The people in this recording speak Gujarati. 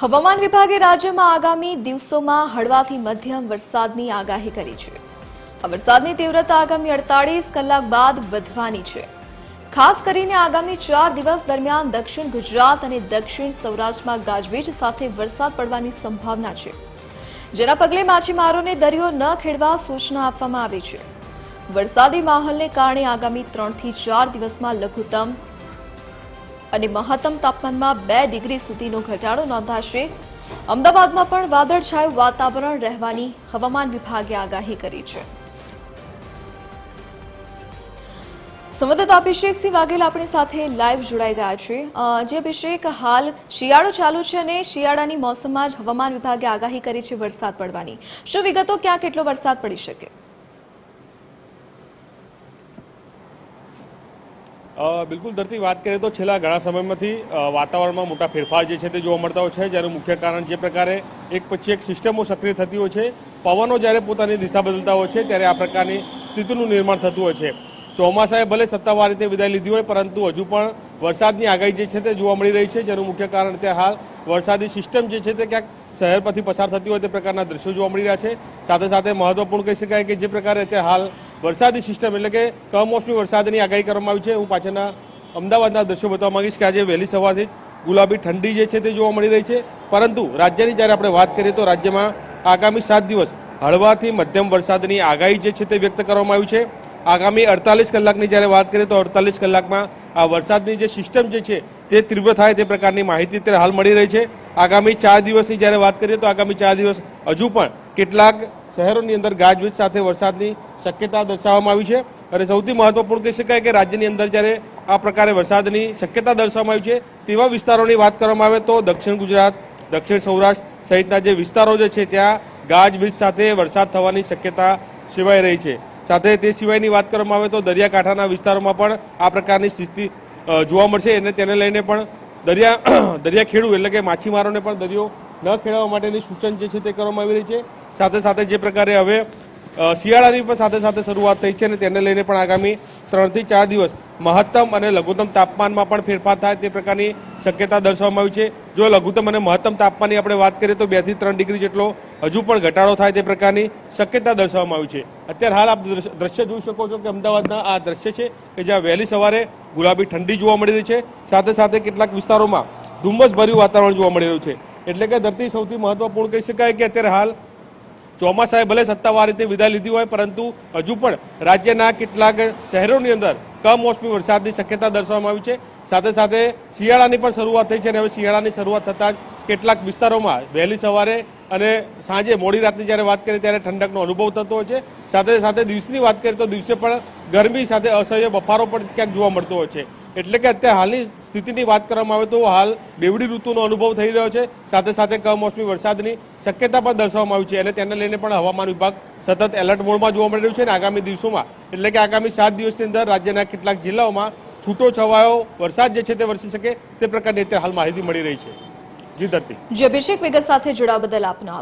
હવામાન વિભાગે રાજ્યમાં આગામી દિવસોમાં હળવાથી મધ્યમ વરસાદની આગાહી કરી છે. આ વરસાદની તીવ્રતા આગામી અડતાળીસ કલાક બાદ વધવાની છે. ખાસ કરીને આગામી ચાર દિવસ દરમિયાન દક્ષિણ ગુજરાત અને દક્ષિણ સૌરાષ્ટ્રમાં ગાજવીજ સાથે વરસાદ પડવાની સંભાવના છે. જેના પગલે માછીમારોને દરિયો ન ખેડવા સૂચના આપવામાં આવી છે. વરસાદી માહોલને કારણે આગામી ત્રણથી ચાર દિવસમાં લઘુત્તમ અને મહત્તમ તાપમાનમાં બે ડિગ્રી સુધીનો ઘટાડો નોંધાશે. અમદાવાદમાં પણ વાદળછાયું વાતાવરણ રહેવાની હવામાન વિભાગે આગાહી કરી છે. સંવાદદાતા અભિષેક સિંહ વાઘેલ આપણી સાથે લાઈવ જોડાઈ ગયા છે. જે અભિષેક, હાલ શિયાળો ચાલુ છે અને શિયાળાની મોસમમાં જ હવામાન વિભાગે આગાહી કરી છે વરસાદ પડવાની. શું વિગતો, ક્યાં કેટલો વરસાદ પડી શકે? બિલકુલ ધરતી, વાત કરીએ તો છેલ્લા ઘણા સમયમાંથી વાતાવરણમાં મોટા ફેરફાર જે છે તે જોવા મળતા હોય છે. જેનું મુખ્ય કારણ જે પ્રકારે એક પછી એક સિસ્ટમો સક્રિય થતી હોય છે. પવનો જ્યારે પોતાની દિશા બદલતા હોય છે, ત્યારે આ પ્રકારની સ્થિતિનું નિર્માણ થતું હોય છે. ચોમાસાએ ભલે સત્તાવાર રીતે વિદાય લીધી હોય, પરંતુ હજુ પણ વરસાદની આગાહી જે છે તે જોવા મળી રહી છે. જેનું મુખ્ય કારણ અત્યારે હાલ વરસાદી સિસ્ટમ જે છે તે ક્યાંક શહેર પરથી પસાર થતી હોય તે પ્રકારના દ્રશ્યો જોવા મળી રહ્યા છે. સાથે સાથે મહત્વપૂર્ણ કહી શકાય કે જે પ્રકારે અત્યારે હાલ વરસાદી સિસ્ટમ એટલે કે કમોસમી વરસાદની આગાહી કરવામાં આવી છે. હું પાછળના અમદાવાદના દ્રશ્યો બતાવવા માંગીશ કે આજે વહેલી સવારથી ગુલાબી ઠંડી જે છે તે જોવા મળી રહી છે. પરંતુ રાજ્યની જ્યારે આપણે વાત કરીએ તો રાજ્યમાં આગામી સાત દિવસ હળવાથી મધ્યમ વરસાદની આગાહી જે છે તે વ્યક્ત કરવામાં આવી છે. આગામી અડતાલીસ કલાકની જ્યારે વાત કરીએ તો અડતાલીસ કલાકમાં આ વરસાદની જે સિસ્ટમ જે છે તે તીવ્ર થાય તે પ્રકારની માહિતી અત્યારે હાલ મળી રહી છે. આગામી ચાર દિવસની જ્યારે વાત કરીએ તો આગામી ચાર દિવસ હજુ પણ કેટલાક શહેરોની અંદર ગાજવીજ સાથે વરસાદની શક્યતા દર્શાવવામાં આવી છે. અને સૌથી મહત્વપૂર્ણ કહી શકાય કે રાજ્યની અંદર જ્યારે આ પ્રકારે વરસાદની શક્યતા દર્શાવવામાં આવી છે તેવા વિસ્તારોની વાત કરવામાં આવે તો દક્ષિણ ગુજરાત, દક્ષિણ સૌરાષ્ટ્ર સહિતના જે વિસ્તારો જે છે ત્યાં ગાજવીજ સાથે વરસાદ થવાની શક્યતા સેવાઈ રહી છે. સાથે તે સિવાયની વાત કરવામાં આવે તો દરિયાકાંઠાના વિસ્તારોમાં પણ આ પ્રકારની સ્થિતિ જોવા મળશે. અને તેને લઈને પણ દરિયા દરિયા ખેડૂ એટલે કે માછીમારોને પણ દરિયો ન ખેડવા માટેની સૂચન જે છે તે કરવામાં આવી રહી છે. સાથે સાથે જે પ્રકારે હવે શિયાળાની પણ સાથે સાથે શરૂઆત થઈ છે અને તેને લઈને પણ આગામી ત્રણથી ચાર દિવસ મહત્તમ અને લઘુત્તમ તાપમાનમાં પણ ફેરફાર થાય તે પ્રકારની શક્યતા દર્શાવવામાં આવી છે. જો લઘુત્તમ અને મહત્તમ તાપમાનની આપણે વાત કરીએ તો બેથી ત્રણ ડિગ્રી જેટલો હજુ પણ ઘટાડો થાય તે પ્રકારની શક્યતા દર્શાવવામાં આવી છે. અત્યારે હાલ આપ દ્રશ્ય જોઈ શકો છો કે અમદાવાદના આ દ્રશ્ય છે કે જ્યાં વહેલી સવારે ગુલાબી ઠંડી જોવા મળી રહી છે. સાથે સાથે કેટલાક વિસ્તારોમાં ધુમ્મસભર્યું વાતાવરણ જોવા મળી રહ્યું છે. એટલે કે ધરતી સૌથી મહત્વપૂર્ણ કહી શકાય કે અત્યારે હાલ ચોમાસાએ ભલે સત્તાવાર રીતે વિદાય લીધી હોય, પરંતુ હજુ પણ રાજ્યના કેટલાક શહેરોની અંદર કમોસમી વરસાદની શક્યતા દર્શાવવામાં આવી છે. સાથે સાથે શિયાળાની પણ શરૂઆત થઈ છે અને હવે શિયાળાની શરૂઆત થતાં કેટલાક વિસ્તારોમાં વહેલી સવારે અને સાંજે મોડી રાતની જ્યારે વાત કરીએ ત્યારે ઠંડકનો અનુભવ થતો હોય છે. સાથે સાથે દિવસની વાત કરીએ તો દિવસે પણ ગરમી સાથે અસહ્ય બફારો પણ ક્યાંક જોવા મળતો હોય છે. એટલે કે અત્યારે હાલની સ્થિતિની વાત કરવામાં આવે તો હાલ બેવડી ઋતુનો અનુભવ થઈ રહ્યો છે. સાથે સાથે કમોસમી વરસાદની શક્યતા પણ દર્શાવવામાં આવી છે અને તેને લઈને પણ હવામાન વિભાગ સતત એલર્ટ મોડમાં જોવા મળી રહ્યું છે અને આગામી દિવસોમાં, એટલે કે આગામી સાત દિવસની અંદર રાજ્યના કેટલાક જિલ્લાઓમાં છૂટો છવાયો વરસાદ જે છે તે વરસી શકે તે પ્રકારની અત્યારે હાલ માહિતી મળી રહી છે. જી ધરતી. જે, અભિષેક વિગત સાથે જોડાવા બદલ આપનો